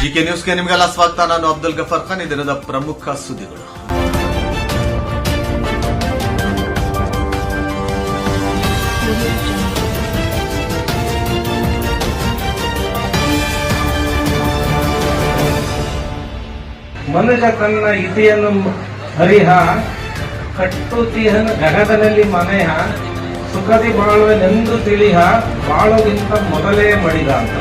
GK ನ್ಯೂಸ್ಗೆ ನಿಮಗೆಲ್ಲ ಸ್ವಾಗತ. ನಾನು ಅಬ್ದುಲ್ ಗಫರ್ ಖಾನ್. ಈ ದಿನದ ಪ್ರಮುಖ ಸುದ್ದಿಗಳು. ಮನುಜ ತನ್ನ ಇತಿಯನ್ನು ಹರಿಹ, ಕಟ್ಟುತಿಹನ ಗಗನದಲ್ಲಿ ಮನೆಯ ಸುಖದಿ ಬಾಳುವೆನೆಂದು ತಿಳಿಯ ಬಾಳುಗಿಂತ ಮೊದಲೇ ಮಡಿದ ಅಂತ.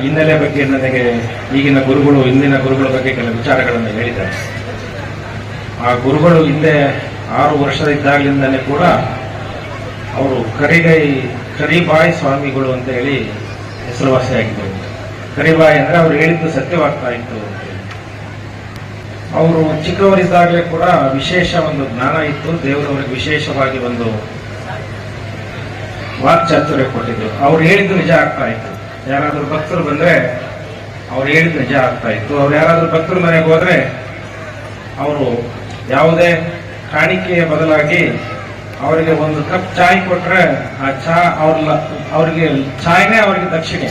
ಹಿನ್ನೆಲೆ ಬಗ್ಗೆ ನನಗೆ ಈಗಿನ ಗುರುಗಳು ಹಿಂದಿನ ಗುರುಗಳ ಬಗ್ಗೆ ಕೆಲವು ವಿಚಾರಗಳನ್ನು ಹೇಳಿದ್ದಾರೆ. ಆ ಗುರುಗಳು ಹಿಂದೆ ಆರು ವರ್ಷದ ಇದ್ದಾಗಲಿಂದನೇ ಕೂಡ ಅವರು ಕರಿಗೈ ಕರಿಬಾಯಿ ಸ್ವಾಮಿಗಳು ಅಂತ ಹೇಳಿ ಹೆಸರುವಾಸಿಯಾಗಿದ್ದರು ಕರಿಬಾಯಿ ಅಂದ್ರೆ ಅವ್ರು ಹೇಳಿದ್ದು ಸತ್ಯವಾಗ್ತಾ ಇತ್ತು ಅವರು ಚಿಕ್ಕವರಿದ್ದಾಗಲೇ ಕೂಡ ವಿಶೇಷ ಒಂದು ಜ್ಞಾನ ಇತ್ತು, ದೇವರವರಿಗೆ ವಿಶೇಷವಾಗಿ ಒಂದು ವಾಕ್ಚಾತುರ್ಯ ಕೊಟ್ಟಿದ್ರು. ಅವ್ರು ಹೇಳಿದ್ದು ನಿಜ ಆಗ್ತಾ ಇತ್ತು. ಯಾರಾದ್ರೂ ಭಕ್ತರು ಬಂದ್ರೆ ಅವ್ರು ಹೇಳಿದ್ದು ನಿಜ ಆಗ್ತಾ ಇತ್ತು. ಅವ್ರು ಯಾರಾದ್ರೂ ಭಕ್ತರ ಮನೆಗೆ ಹೋದ್ರೆ, ಅವರು ಯಾವುದೇ ಕಾಣಿಕೆಯ ಬದಲಾಗಿ ಅವರಿಗೆ ಒಂದು ಕಪ್ ಚಾಯ್ ಕೊಟ್ರೆ ಆ ಚಾ ಅವ್ರ ಅವರಿಗೆ ಚಾಯ್ನೇ ಅವರಿಗೆ ದಕ್ಷಿಣೆ.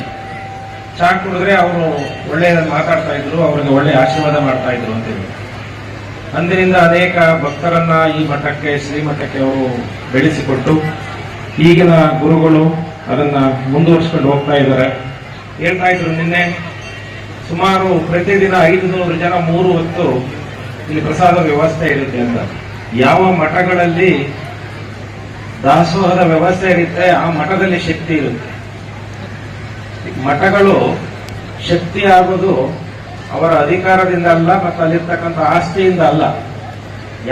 ಚಾ ಕುಡಿದ್ರೆ ಅವರು ಒಳ್ಳೆಯ ಮಾತಾಡ್ತಾ ಇದ್ರು, ಅವರಿಗೆ ಒಳ್ಳೆ ಆಶೀರ್ವಾದ ಮಾಡ್ತಾ ಇದ್ರು ಅಂತೇಳಿ ಅಂದಿನಿಂದ ಅನೇಕ ಭಕ್ತರನ್ನ ಈ ಮಠಕ್ಕೆ, ಶ್ರೀಮಠಕ್ಕೆ ಅವರು ಬೆಳೆಸಿಕೊಟ್ಟು ಈಗಿನ ಗುರುಗಳು ಅದನ್ನ ಮುಂದುವರಿಸ್ಕೊಂಡು ಹೋಗ್ತಾ ಇದ್ದಾರೆ. ಹೇಳ್ತಾ ಇದ್ರು ನಿನ್ನೆ, ಸುಮಾರು ಪ್ರತಿದಿನ ಐದು ನೂರು ಜನ ಮೂರು ಹೊತ್ತು ಇಲ್ಲಿ ಪ್ರಸಾದ ವ್ಯವಸ್ಥೆ ಇರುತ್ತೆ ಅಂತ. ಯಾವ ಮಠಗಳಲ್ಲಿ ದಾಸೋಹದ ವ್ಯವಸ್ಥೆ ಇರುತ್ತೆ, ಆ ಮಠದಲ್ಲಿ ಶಕ್ತಿ ಇರುತ್ತೆ. ಮಠಗಳು ಶಕ್ತಿ ಆಗೋದು ಅವರ ಅಧಿಕಾರದಿಂದ ಅಲ್ಲ, ಮತ್ತು ಅಲ್ಲಿರ್ತಕ್ಕಂಥ ಆಸ್ತಿಯಿಂದ ಅಲ್ಲ.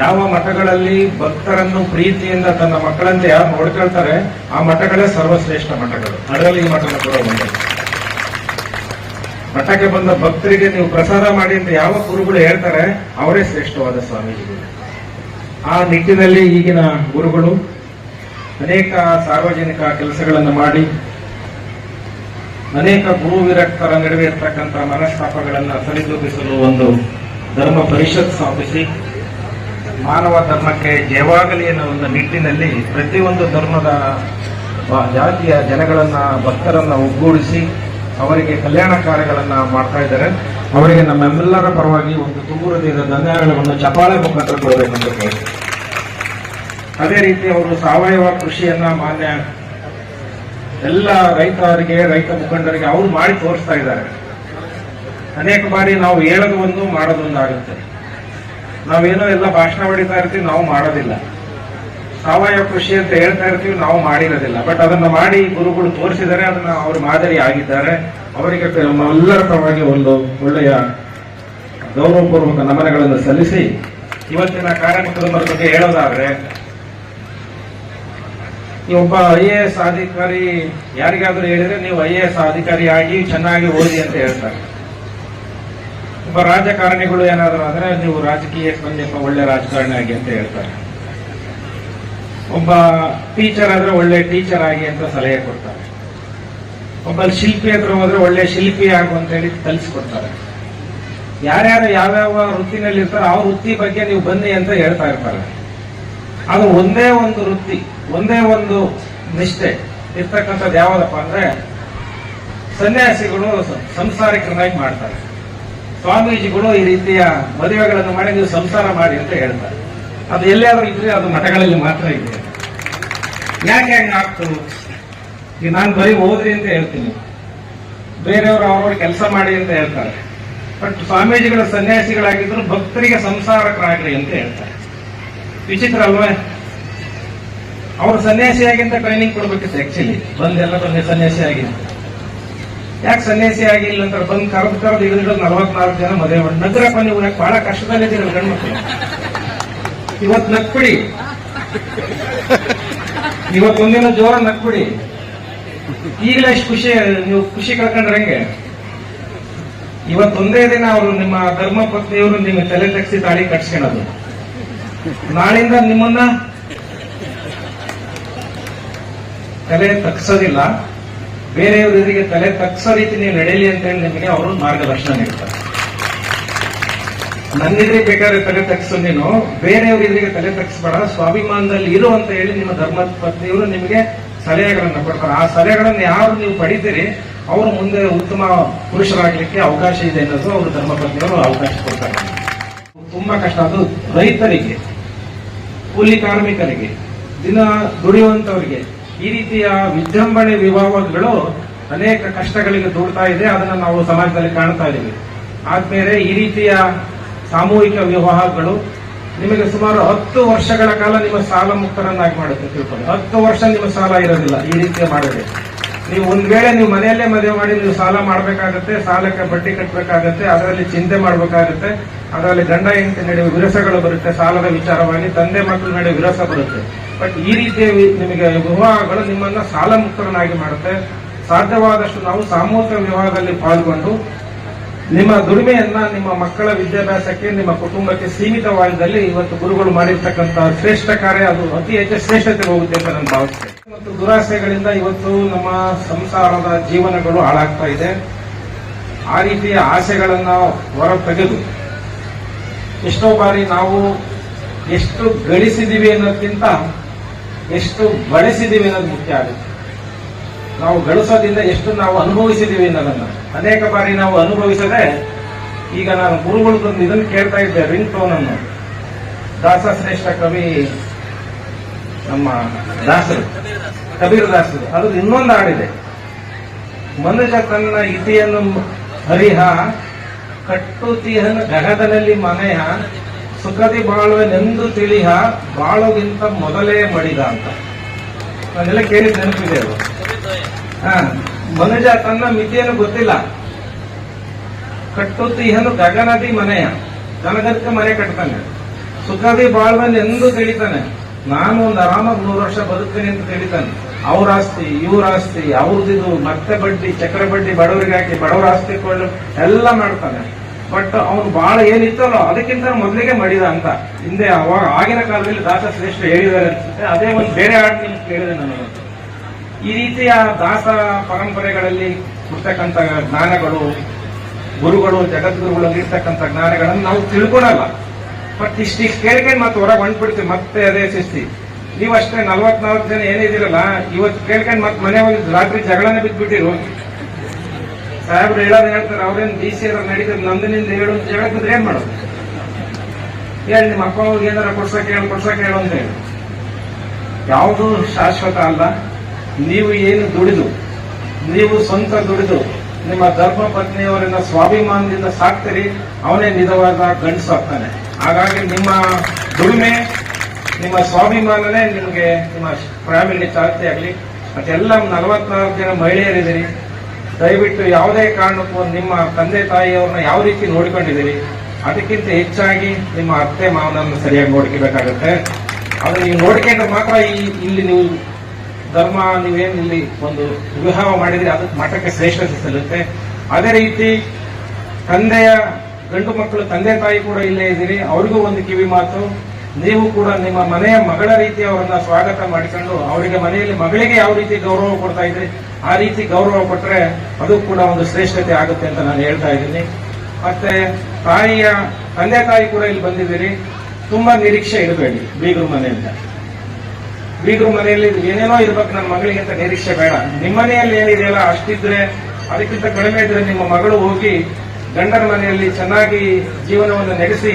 ಯಾವ ಮಠಗಳಲ್ಲಿ ಭಕ್ತರನ್ನು ಪ್ರೀತಿಯಿಂದ ತನ್ನ ಮಕ್ಕಳಂತೆ ಯಾರು ನೋಡ್ಕೊಳ್ತಾರೆ ಆ ಮಠಗಳೇ ಸರ್ವಶ್ರೇಷ್ಠ ಮಠಗಳು. ಅದರಲ್ಲಿ ಈ ಮಠನ ಕೂಡ ಒಂದು ಮಠಕ್ಕೆ ಬಂದ ಭಕ್ತರಿಗೆ ನೀವು ಪ್ರಸಾದ ಮಾಡಿ ಅಂತ ಯಾವ ಗುರುಗಳು ಹೇಳ್ತಾರೆ, ಅವರೇ ಶ್ರೇಷ್ಠವಾದ ಸ್ವಾಮೀಜಿಗಳು. ಆ ನಿಟ್ಟಿನಲ್ಲಿ ಈಗಿನ ಗುರುಗಳು ಅನೇಕ ಸಾರ್ವಜನಿಕ ಕೆಲಸಗಳನ್ನು ಮಾಡಿ, ಅನೇಕ ಗುರು ವಿರಕ್ತರ ನಡುವೆ ಇರ್ತಕ್ಕಂಥ ಮನಸ್ತಾಪಗಳನ್ನು ಸರಿದೂಗಿಸಲು ಒಂದು ಧರ್ಮ ಪರಿಷತ್ ಸ್ಥಾಪಿಸಿ, ಮಾನವ ಧರ್ಮಕ್ಕೆ ಜಯವಾಗಲಿ ಅನ್ನೋ ಒಂದು ನಿಟ್ಟಿನಲ್ಲಿ ಪ್ರತಿಯೊಂದು ಧರ್ಮದ ಜಾತಿಯ ಜನಗಳನ್ನ, ಭಕ್ತರನ್ನ ಒಗ್ಗೂಡಿಸಿ ಅವರಿಗೆ ಕಲ್ಯಾಣ ಕಾರ್ಯಗಳನ್ನು ಮಾಡ್ತಾ ಇದ್ದಾರೆ. ಅವರಿಗೆ ನಮ್ಮೆಲ್ಲರ ಪರವಾಗಿ ಒಂದು ತುಂಬು ಹೃದಯದ ಧನ್ಯವಾದಗಳನ್ನು ಚಪಾಳೆ ಮುಖಾಂತರ ಕೊಡಬೇಕಂತ ಕೇಳ್ತೀನಿ. ಅದೇ ರೀತಿ ಅವರು ಸಾವಯವ ಕೃಷಿಯನ್ನ ಮಾನ್ಯ ಎಲ್ಲ ರೈತರಿಗೆ, ರೈತ ಮುಖಂಡರಿಗೆ ಅವರು ಮಾಡಿ ತೋರಿಸ್ತಾ ಇದ್ದಾರೆ. ಅನೇಕ ಬಾರಿ ನಾವು ಹೇಳೋದು ಒಂದು ಮಾಡೋದೊಂದು ಆಗುತ್ತೆ ನಾವೇನೋ ಎಲ್ಲ ಭಾಷಣ ಹೊಡಿತಾ ಇರ್ತೀವಿ, ನಾವು ಮಾಡೋದಿಲ್ಲ. ಸಾವಯವ ಕೃಷಿ ಅಂತ ಹೇಳ್ತಾ ಇರ್ತೀವಿ, ನಾವು ಮಾಡಿರೋದಿಲ್ಲ. ಬಟ್ ಅದನ್ನ ಮಾಡಿ ಗುರುಗಳು ತೋರಿಸಿದರೆ ಅದನ್ನ ಅವರು ಮಾದರಿ ಆಗಿದ್ದಾರೆ. ಅವರಿಗೆ ಎಲ್ಲರ ಪರವಾಗಿ ಒಂದು ಒಳ್ಳೆಯ ಗೌರವಪೂರ್ವಕ ನಮನಗಳನ್ನು ಸಲ್ಲಿಸಿ, ಇವತ್ತಿನ ಕಾರ್ಯಕ್ರಮದ ಬಗ್ಗೆ ಹೇಳೋದಾದ್ರೆ ಈ ಒಬ್ಬ ಐ ಎ ಎಸ್ ಅಧಿಕಾರಿ, ಯಾರಿಗಾದ್ರೂ ಹೇಳಿದ್ರೆ ನೀವು ಐ ಎ ಎಸ್ ಅಧಿಕಾರಿ ಆಗಿ ಚೆನ್ನಾಗಿ ಓದಿ ಅಂತ ಹೇಳ್ತಾರೆ. ಒಬ್ಬ ರಾಜಕಾರಣಿಗಳು ಏನಾದ್ರು ಅಂದ್ರೆ ನೀವು ರಾಜಕೀಯಕ್ಕೆ ಬಂದಿಪ್ಪ ಒಳ್ಳೆ ರಾಜಕಾರಣಿ ಆಗಿ ಅಂತ ಹೇಳ್ತಾರೆ. ಒಬ್ಬ ಟೀಚರ್ ಆದ್ರೆ ಒಳ್ಳೆ ಟೀಚರ್ ಆಗಿ ಅಂತ ಸಲಹೆ ಕೊಡ್ತಾರೆ. ಒಬ್ಬ ಶಿಲ್ಪಿ ಹತ್ರ ಹೋದ್ರೆ ಒಳ್ಳೆ ಶಿಲ್ಪಿ ಆಗು ಅಂತ ಹೇಳಿ ಕಲಿಸ್ಕೊಡ್ತಾರೆ. ಯಾರ್ಯಾರು ಯಾವ್ಯಾವ ವೃತ್ತಿನಲ್ಲಿ ಇರ್ತಾರೋ ಆ ವೃತ್ತಿ ಬಗ್ಗೆ ನೀವು ಬನ್ನಿ ಅಂತ ಹೇಳ್ತಾ ಇರ್ತಾರೆ. ಅದು ಒಂದೇ ಒಂದು ವೃತ್ತಿ, ಒಂದೇ ಒಂದು ನಿಷ್ಠೆ. ಇರ್ತಕ್ಕಂಥದ್ದು ಯಾವ್ದಪ್ಪ ಅಂದ್ರೆ ಸನ್ಯಾಸಿಗಳು ಸಂಸಾರಿಕರನ್ನಾಗಿ ಮಾಡ್ತಾರೆ. ಸ್ವಾಮೀಜಿಗಳು ಈ ರೀತಿಯ ಮದುವೆಗಳನ್ನು ಮಾಡಿ ನೀವು ಸಂಸಾರ ಮಾಡಿ ಅಂತ ಹೇಳ್ತಾರೆ. ಅದು ಎಲ್ಲಿಯಾದ್ರೂ ಇದ್ರೆ ಅದು ಮಠಗಳಲ್ಲಿ ಮಾತ್ರ ಇದೆ. ಯಾಕೆ ಹೆಂಗೆ ಆಗ್ತು ಈಗ ನಾನು ಬರೀ ಓದ್ರಿ ಅಂತ ಹೇಳ್ತೀನಿ. ಬೇರೆಯವರು ಅವ್ರವ್ರ ಕೆಲಸ ಮಾಡಿ ಅಂತ ಹೇಳ್ತಾರೆ. ಬಟ್ ಸ್ವಾಮೀಜಿಗಳ ಸನ್ಯಾಸಿಗಳಾಗಿದ್ರು ಭಕ್ತರಿಗೆ ಸಂಸಾರಕರಾಗ್ರಿ ಅಂತ ಹೇಳ್ತಾರೆ. ವಿಚಿತ್ರ ಅಲ್ವೇ ಅವರು ಸನ್ಯಾಸಿಯಾಗಿಂತ ಟ್ರೈನಿಂಗ್ ಕೊಡ್ಬೇಕಿತ್ತು ಆಕ್ಚುಲಿ ಬಂದೆಲ್ಲ ಬಂದೆ ಸನ್ಯಾಸಿಯಾಗಿ ಯಾಕೆ ಸನ್ಯಾಸಿ ಆಗಿಲ್ಲ ಅಂತ ಬಂದು ಕರೆದು ಕರೆದು ಹಿಡಿದು ನಲವತ್ನಾಲ್ಕು ಜನ ಮದುವೆ ಮಾಡಿ ನಗರಪ್ಪ ನೀವು ಯಾಕೆ ಬಹಳ ಕಷ್ಟದಲ್ಲಿದ್ದೀರಲ್ಲ ಗಂಡ್ಮಕ್ಳು ಇವತ್ತು ನಕ್ಬಿಡಿ ಇವತ್ತೊಂದಿನ ಜೋರ ನಕ್ಬಿಡಿ ಈಗಲೇ ಎಷ್ಟು ಖುಷಿ, ನೀವು ಖುಷಿ ಕಳ್ಕೊಂಡ್ರೆ ಹೆಂಗೆ ಇವತ್ತೊಂದೇ ದಿನ ಅವರು ನಿಮ್ಮ ಧರ್ಮ ಪತ್ನಿಯವರು ನಿಮ್ಮ ತಲೆ ತಗ್ಸಿ ತಾಳಿ ಕಟ್ಸ್ಕೊಳೋದು. ನಾಳಿಂದ ನಿಮ್ಮನ್ನ ತಲೆ ತಗ್ಸೋದಿಲ್ಲ. ಬೇರೆಯವರು ತಲೆ ತಗ್ಸೋ ರೀತಿ ನೀವು ನಡೆಯಲಿ ಅಂತ ಹೇಳಿ ನಿಮಗೆ ಅವರು ಮಾರ್ಗದರ್ಶನ ನೀಡ್ತಾರೆ. ನನ್ನಿದ್ರೆ ಬೇಕಾದ್ರೆ ತಲೆ ತಗ್ಸು ನೀನು. ಬೇರೆಯವರು ತಲೆ ತಗ್ಸ್ಬೇಡ. ಸ್ವಾಭಿಮಾನದಲ್ಲಿ ಇರು ಅಂತ ಹೇಳಿ ನಿಮ್ಮ ಧರ್ಮ ಪತ್ನಿಯವರು ನಿಮಗೆ ಸಲಹೆಗಳನ್ನ ಕೊಡ್ತಾರೆ. ಆ ಸಲಹೆಗಳನ್ನ ಯಾರು ನೀವು ಪಡಿತೀರಿ, ಅವರು ಮುಂದೆ ಉತ್ತಮ ಪುರುಷರಾಗಲಿಕ್ಕೆ ಅವಕಾಶ ಇದೆ ಅನ್ನೋದು ಅವರು ಧರ್ಮಪತ್ನಿಯವರು ಅವಕಾಶ ಕೊಡ್ತಾರೆ. ತುಂಬಾ ಕಷ್ಟ. ಅದು ರೈತರಿಗೆ. ಕೂಲಿ ಕಾರ್ಮಿಕರಿಗೆ, ದಿನ ದುಡಿಯುವಂತವರಿಗೆ, ಈ ರೀತಿಯ ವಿಜೃಂಭಣೆ ವಿವಾಹಗಳು ಅನೇಕ ಕಷ್ಟಗಳಿಗೆ ದೂಡ್ತಾ ಇದೆ, ಅದನ್ನು ನಾವು ಸಮಾಜದಲ್ಲಿ ಕಾಣ್ತಾ ಇದ್ದೀವಿ. ಆದ್ಮೇಲೆ ಈ ರೀತಿಯ ಸಾಮೂಹಿಕ ವಿವಾಹಗಳು ನಿಮಗೆ ಸುಮಾರು ಹತ್ತು ವರ್ಷಗಳ ಕಾಲ ನಿಮ್ಮ ಸಾಲ ಮುಕ್ತರನ್ನಾಗಿ ಮಾಡುತ್ತೆ, ತಿಳ್ಕೊಳ್ಳಿ. ಹತ್ತು ವರ್ಷ ನಿಮ್ಮ ಸಾಲ ಇರೋದಿಲ್ಲ, ಈ ರೀತಿಯ ಮಾಡಿದ್ರೆ. ನೀವು ಒಂದ್ ವೇಳೆ ನೀವು ಮನೆಯಲ್ಲೇ ಮದುವೆ ಮಾಡಿ ನೀವು ಸಾಲ ಮಾಡಬೇಕಾಗತ್ತೆ, ಸಾಲಕ್ಕೆ ಬಡ್ಡಿ ಕಟ್ಟಬೇಕಾಗತ್ತೆ ಅದರಲ್ಲಿ ಚಿಂತೆ ಮಾಡಬೇಕಾಗತ್ತೆ ಅದರಲ್ಲಿ ಗಂಡ ಹೆಂಡತಿ ನಡುವೆ ವಿರಸಗಳು ಬರುತ್ತೆ, ಸಾಲದ ವಿಚಾರವಾಗಿ ತಂದೆ ಮಕ್ಕಳ ನಡುವೆ ವಿರಸ ಬರುತ್ತೆ. ಬಟ್ ಈ ರೀತಿಯ ನಿಮಗೆ ವಿವಾಹಗಳು ನಿಮ್ಮನ್ನ ಸಾಲ ಮುಕ್ತರನ್ನಾಗಿ ಮಾಡುತ್ತೆ. ಸಾಧ್ಯವಾದಷ್ಟು ನಾವು ಸಾಮೂಹಿಕ ವಿವಾಹದಲ್ಲಿ ಪಾಲ್ಗೊಂಡು ನಿಮ್ಮ ದುಡಿಮೆಯನ್ನ ನಿಮ್ಮ ಮಕ್ಕಳ ವಿದ್ಯಾಭ್ಯಾಸಕ್ಕೆ, ನಿಮ್ಮ ಕುಟುಂಬಕ್ಕೆ ಸೀಮಿತವಾಗಿದ್ದಲ್ಲಿ ಇವತ್ತು ಗುರುಗಳು ಮಾಡಿರ್ತಕ್ಕಂತಹ ಶ್ರೇಷ್ಠ ಕಾರ್ಯ ಅದು ಅತಿ ಹೆಚ್ಚು ಶ್ರೇಷ್ಠತೆ ಹೋಗುತ್ತೆ ಅಂತ ನಾನು ಭಾವಿಸ್ತೇನೆ. ಮತ್ತು ದುರಾಸೆಗಳಿಂದ ಇವತ್ತು ನಮ್ಮ ಸಂಸಾರದ ಜೀವನಗಳು ಹಾಳಾಗ್ತಾ ಇದೆ. ಆ ರೀತಿಯ ಆಸೆಗಳನ್ನ ಹೊರ ತೆಗೆದು ಎಷ್ಟೋ ಬಾರಿ ನಾವು ಎಷ್ಟು ಗಳಿಸಿದೀವಿ ಅನ್ನೋದಕ್ಕಿಂತ ಎಷ್ಟು ಬಳಸಿದೀವಿ ಅನ್ನೋದು ಮುಖ್ಯ ಆಗುತ್ತೆ. ನಾವು ಗಳಿಸೋದ್ರಿಂದ ಎಷ್ಟು ನಾವು ಅನುಭವಿಸಿದೀವಿ ಅನ್ನೋದನ್ನ. ಅನೇಕ ಬಾರಿ ನಾವು ಅನುಭವಿಸದೆ ಈಗ ನಾನು ಗುರುಗಳದೊಂದು ಇದನ್ನು ಕೇಳ್ತಾ ಇದ್ದೆ ರಿಂಗ್ ಟೋನ್ ಅನ್ನು. ದಾಸ ಶ್ರೇಷ್ಠ ಕವಿ ನಮ್ಮ ದಾಸರು, ಕಬೀರ್ ದಾಸರು. ಅದು ಇನ್ನೊಂದು ಹಾಡಿದೆ. ಮನುಜ ತನ್ನ ಇತಿಯನ್ನು ಹರಿಹ ಕಟ್ಟುತಿಹನ ಗಗನದಲ್ಲಿ ಮನೆಯ ಸುಖದಿ ಬಾಳುವೆನೆಂದು ತಿಳಿಹ ಬಾಳುಗಿಂತ ಮೊದಲೇ ಮಡಿದ ಅಂತ ನಾನೆಲ್ಲ ಕೇಳಿದ ನೆನಪಿದೆ ಅದು. ಹಾ, ಮನುಜ ತನ್ನ ಮಿತಿಯನ್ನು ಗೊತ್ತಿಲ್ಲ. ಕಟ್ಟುತಿಹನು ಗಗನದಿ ಮನೆಯ ಗನಗದಕ್ಕೆ ಮನೆ ಕಟ್ತಾನೆ. ಸುಖದಿ ಬಾಳ್ವನ್ ಎಂದು ತಿಳಿತಾನೆ. ನಾನು ಒಂದು ಆರಾಮಾಗಿ ನೂರು ವರ್ಷ ಬದುಕ್ತೇನೆ ಅಂತ ತಿಳಿತಾನೆ. ಅವ್ರ ಆಸ್ತಿ, ಇವ್ರ ಆಸ್ತಿ ಅವ್ರದ್ದು ಮತ್ತೆ ಬಡ್ಡಿ, ಚಕ್ರ ಬಡ್ಡಿ ಬಡವರಿಗೆ ಹಾಕಿ, ಬಡವರ ಆಸ್ತಿ ಕೊಳ್ಳು, ಎಲ್ಲ ಮಾಡ್ತಾನೆ. ಬಟ್ ಅವನು ಬಹಳ ಏನಿತ್ತಲ್ಲ, ಅದಕ್ಕಿಂತ ಮೊದಲಿಗೆ ಮಡಿದ ಅಂತ. ಹಿಂದೆ ಅವಾಗ, ಆಗಿನ ಕಾಲದಲ್ಲಿ ದಾಸ ಶ್ರೇಷ್ಠ ಹೇಳಿದ್ದಾರೆ ಅನ್ಸುತ್ತೆ. ಅದೇ ಒಂದು ಬೇರೆ ಹಾಡು ನಿಮ್ಗೆ ಕೇಳಿದೆ ನನಗೆ ಈ ರೀತಿಯ ದಾಸ ಪರಂಪರೆಗಳಲ್ಲಿ ಇರ್ತಕ್ಕಂಥ ಜ್ಞಾನಗಳು, ಗುರುಗಳು ಜಗದ್ಗುರುಗಳಲ್ಲಿ ಇರ್ತಕ್ಕಂಥ ಜ್ಞಾನಗಳನ್ನು ನಾವು ತಿಳ್ಕೊಳಲ್ಲ. ಬಟ್ ಇಷ್ಟು ಕೇಳ್ಕೊಂಡು ಮತ್ತೆ ಹೊರಗೆ ಹೊಂಟ್ಬಿಡ್ತೀವಿ ಮತ್ತೆ ಅದೇ ಶಿಸ್ತಿ ನೀವಷ್ಟೇ ನಲ್ವತ್ ಜನ ಏನಿದಿರಲ್ಲ ಇವತ್ತು ಕೇಳ್ಕೊಂಡು ಮತ್ತೆ ಮನೆ ಹೋಗಿ ರಾತ್ರಿ ಜಗಳನೇ ಬಿದ್ದ್ಬಿಟ್ಟಿರು ಸಾಹೇಬ್ರು ಹೇಳೋದು ಹೇಳ್ತಾರೆ, ಅವ್ರೇನು ಡಿ ಸಿ ಅವ್ರು ನಡೀತದೆ ನಂದಿನಿಂದ ಹೇಳು ಅಂತ ಹೇಳಕ್ಕಿದ್ರೆ ಏನ್ ಮಾಡೋದು? ಹೇಳಿ, ನಿಮ್ಮ ಅಪ್ಪ ಅವ್ರಿಗೆ ಏನಾರ ಕೊಡ್ಸಕ್ ಹೇಳು ಕೊಡ್ಸಕ್ ಹೇಳು ಅಂತ ಹೇಳಿ. ಯಾವುದು ಶಾಶ್ವತ ಅಲ್ಲ. ನೀವು ಏನು ದುಡಿದು, ನೀವು ಸ್ವಂತ ದುಡಿದು, ನಿಮ್ಮ ಧರ್ಮ ಪತ್ನಿಯವರನ್ನ ಸ್ವಾಭಿಮಾನದಿಂದ ಸಾಕ್ತೀರಿ, ಅವನೇ ನಿಜವಾದ ಗಂಡಸಾಗ್ತಾನೆ ಹಾಗಾಗಿ ನಿಮ್ಮ ದುಡಿಮೆ ನಿಮ್ಮ ಸ್ವಾಭಿಮಾನನೇ ನಿಮಗೆ ನಿಮ್ಮ ಫ್ಯಾಮಿಲಿ ಚಾಲ್ತಿ ಆಗಲಿ. ಮತ್ತೆಲ್ಲ ನಲವತ್ನಾಲ್ಕು ಜನ ಮಹಿಳೆಯರಿದ್ದೀರಿ. ದಯವಿಟ್ಟು ಯಾವುದೇ ಕಾರಣಕ್ಕೂ ನಿಮ್ಮ ತಂದೆ ತಾಯಿಯವ್ರನ್ನ ಯಾವ ರೀತಿ ನೋಡಿಕೊಂಡಿದ್ದೀರಿ, ಅದಕ್ಕಿಂತ ಹೆಚ್ಚಾಗಿ ನಿಮ್ಮ ಅತ್ತೆ ಮಾವನನ್ನು ಸರಿಯಾಗಿ ನೋಡ್ಕೋಬೇಕಾಗತ್ತೆ. ಆದರೆ ನೀವು ನೋಡ್ಕೊಂಡ್ರೆ ಮಾತ್ರ ಈ, ಇಲ್ಲಿ ನೀವು ಧರ್ಮ, ನೀವೇನು ಇಲ್ಲಿ ಒಂದು ವಿವಾಹ ಮಾಡಿದ್ರೆ ಅದಕ್ಕೆ ಮಠಕ್ಕೆ ಶ್ರೇಷ್ಠತೆ ಸಲ್ಲುತ್ತೆ ಅದೇ ರೀತಿ ತಂದೆಯ ಗಂಡು ಮಕ್ಕಳು ತಂದೆ ತಾಯಿ ಕೂಡ ಇಲ್ಲೇ ಇದ್ದೀರಿ. ಅವ್ರಿಗೂ ಒಂದು ಕಿವಿ ಮಾತು. ನೀವು ಕೂಡ ನಿಮ್ಮ ಮನೆಯ ಮಗಳ ರೀತಿ ಅವರನ್ನ ಸ್ವಾಗತ ಮಾಡಿಕೊಂಡು ಅವರಿಗೆ ಮನೆಯಲ್ಲಿ ಮಗಳಿಗೆ ಯಾವ ರೀತಿ ಗೌರವ ಕೊಡ್ತಾ ಇದ್ರಿ, ಆ ರೀತಿ ಗೌರವ ಕೊಟ್ರೆ ಅದು ಕೂಡ ಒಂದು ಶ್ರೇಷ್ಠತೆ ಆಗುತ್ತೆ ಅಂತ ನಾನು ಹೇಳ್ತಾ ಇದ್ದೀನಿ. ಮತ್ತೆ ತಾಯಿಯ, ತಂದೆ ತಾಯಿ ಕೂಡ ಇಲ್ಲಿ ಬಂದಿದ್ದೀರಿ. ತುಂಬಾ ನಿರೀಕ್ಷೆ ಇರಬೇಡಿ ಬೀಗರು ಮನೆಯಿಂದ. ಬೀಗರು ಮನೆಯಲ್ಲಿ ಏನೇನೋ ಇರ್ಬೇಕು ನನ್ನ ಮಗಳಿಗೆ ಅಂತ ನಿರೀಕ್ಷೆ ಬೇಡ. ನಿಮ್ಮ ಮನೆಯಲ್ಲಿ ಏನಿದೆಯಲ್ಲ ಅಷ್ಟಿದ್ರೆ, ಅದಕ್ಕಿಂತ ಕಡಿಮೆ ಇದ್ರೆ ನಿಮ್ಮ ಮಗಳು ಹೋಗಿ ಗಂಡನ ಮನೆಯಲ್ಲಿ ಚೆನ್ನಾಗಿ ಜೀವನವನ್ನು ನಡೆಸಿ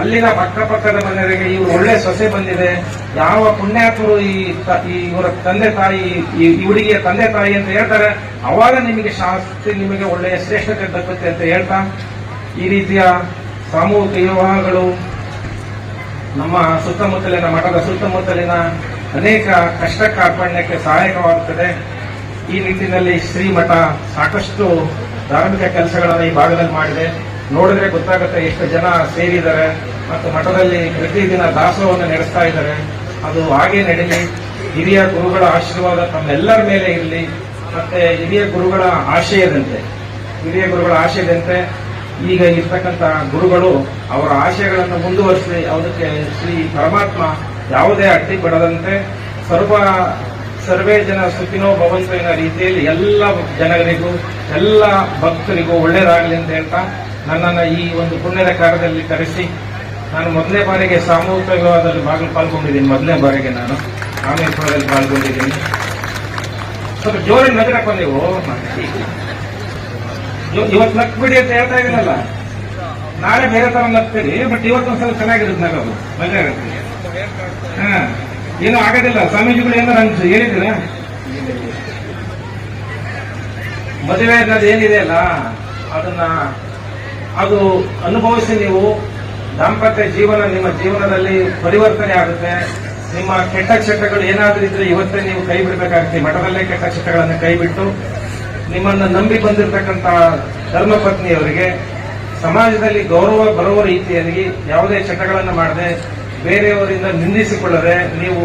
ಅಲ್ಲಿನ ಪಕ್ಕಪಕ್ಕದ ಮನೆಯವರಿಗೆ ಇವರು ಒಳ್ಳೆ ಸೊಸೆ ಬಂದಿದೆ. ಯಾವ ಪುಣ್ಯಾತ್ಮರು ಈ ಇವರ ತಂದೆ ತಾಯಿ, ಈ ಹುಡುಗಿಯ ತಂದೆ ತಾಯಿ ಅಂತ ಹೇಳ್ತಾರೆ, ಅವಾಗ ನಿಮಗೆ ಶಾಸ್ತಿ, ನಿಮಗೆ ಒಳ್ಳೆಯ ಶ್ರೇಷ್ಠತೆ ದಕ್ಕುತ್ತೆ ಅಂತ ಹೇಳ್ತಾ, ಈ ರೀತಿಯ ಸಾಮೂಹಿಕ ವಿವಾಹಗಳು ನಮ್ಮ ಸುತ್ತಮುತ್ತಲಿನ ಮಠದ ಸುತ್ತಮುತ್ತಲಿನ ಅನೇಕ ಕಷ್ಟ ಕಾರ್ಪಣ್ಯಕ್ಕೆ ಸಹಾಯಕವಾಗುತ್ತದೆ. ಈ ನಿಟ್ಟಿನಲ್ಲಿ ಶ್ರೀಮಠ ಸಾಕಷ್ಟು ಧಾರ್ಮಿಕ ಕೆಲಸಗಳನ್ನು ಈ ಭಾಗದಲ್ಲಿ ಮಾಡಿದೆ. ನೋಡಿದ್ರೆ ಗೊತ್ತಾಗುತ್ತೆ ಎಷ್ಟು ಜನ ಸೇರಿದ್ದಾರೆ ಮತ್ತು ಮಠದಲ್ಲಿ ಪ್ರತಿದಿನ ದಾಸೋಹವನ್ನು ನಡೆಸ್ತಾ ಇದ್ದಾರೆ. ಅದು ಹಾಗೆ ನಡೀಲಿ. ಹಿರಿಯ ಗುರುಗಳ ಆಶೀರ್ವಾದ ತಮ್ಮೆಲ್ಲರ ಮೇಲೆ ಇರಲಿ. ಮತ್ತೆ ಹಿರಿಯ ಗುರುಗಳ ಆಶಯದಂತೆ. ಹಿರಿಯ ಗುರುಗಳ ಆಶಯದಂತೆ ಈಗ ಇರ್ತಕ್ಕಂಥ ಗುರುಗಳು ಅವರ ಆಶಯಗಳನ್ನು ಮುಂದುವರಿಸಿ ಅದಕ್ಕೆ ಶ್ರೀ ಪರಮಾತ್ಮ ಯಾವುದೇ ಅಡ್ಡಿ ಬಡದಂತೆ ಸರ್ವ ಸರ್ವೇ ಜನ ಸುಖಿನೋ ಭವಂತೋ ರೀತಿಯಲ್ಲಿ ಎಲ್ಲ ಜನಗಳಿಗೂ, ಎಲ್ಲ ಭಕ್ತರಿಗೂ ಒಳ್ಳೇದಾಗಲಿ ಅಂತ ಹೇಳ್ತಾ ನನ್ನನ್ನು ಈ ಒಂದು ಪುಣ್ಯದ ಕಾರ್ಯದಲ್ಲಿ ಕರೆಸಿ ನಾನು ಮೊದಲನೇ ಬಾರಿಗೆ ಸಾಮೂಹಿಕ ವಿವಾಹದಲ್ಲಿ ಭಾಗ ಪಾಲ್ಗೊಂಡಿದ್ದೀನಿ. ಮೊದಲನೇ ಬಾರಿಗೆ ನಾನು ರಾಮೇಶ್ವರದಲ್ಲಿ ಪಾಲ್ಗೊಂಡಿದ್ದೀನಿ. ಸ್ವಲ್ಪ ಜೋರಾಗಿ ನಗರಪ್ಪ ನೀವು. ಇವ- ಇವತ್ತು ನಕ್ಬಿಡಿ ಅಂತ ಹೇಳ್ತಾ ಇದ್ದೀನಲ್ಲ ನಾಳೆ ಬೇರೆ ತರ ನಗ್ತೀರಿ ಬಟ್ ಇವತ್ತೊಂದ್ಸಲ ಚೆನ್ನಾಗಿರುತ್ತೆ ನಗೋದು. ಮಜಾ ಆಗುತ್ತೆ. ಹಾ. ಏನು ಆಗೋದಿಲ್ಲ. ಸ್ವಾಮೀಜಿಗಳು ಏನೋ ನನ್ ಹೇಳಿದ್ದೀರ? ಮದುವೆ ಅನ್ನೋದು ಏನಿದೆ ಅಲ್ಲ, ಅದನ್ನ ಅದು ಅನುಭವಿಸಿ ನೀವು ದಾಂಪತ್ಯ ಜೀವನ, ನಿಮ್ಮ ಜೀವನದಲ್ಲಿ ಪರಿವರ್ತನೆ ಆಗುತ್ತೆ. ನಿಮ್ಮ ಕೆಟ್ಟ ಚಟಗಳು ಏನಾದರೂ ಇದ್ರೆ ಇವತ್ತೇ ನೀವು ಕೈ ಬಿಡಬೇಕಾಗುತ್ತೆ. ಮಠದಲ್ಲೇ ಕೆಟ್ಟ ಚಟಗಳನ್ನು ಕೈ ಬಿಟ್ಟು ನಿಮ್ಮನ್ನು ನಂಬಿ ಬಂದಿರತಕ್ಕಂತ ಧರ್ಮಪತ್ನಿಯವರಿಗೆ, ಸಮಾಜದಲ್ಲಿ ಗೌರವ ಬರುವ ರೀತಿಯಲ್ಲಿ ಯಾವುದೇ ಚಟಗಳನ್ನು ಮಾಡದೆ ಬೇರೆಯವರಿಂದ ನಿಂದಿಸಿಕೊಳ್ಳದೆ ನೀವು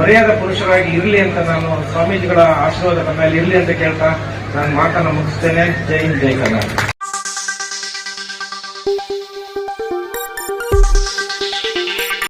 ಮರ್ಯಾದ ಪುರುಷರಾಗಿ ಇರಲಿ ಅಂತ ನಾನು ಸ್ವಾಮೀಜಿಗಳ ಆಶೀರ್ವಾದ ಮೇಲೆ ಇರಲಿ ಅಂತ ಕೇಳ್ತಾ ನಾನು ಮಾತನ್ನು ಮುಗಿಸ್ತೇನೆ. ಜೈ ಹಿಂದ್, ಜೈ ಕರ್ನಾಟಕ.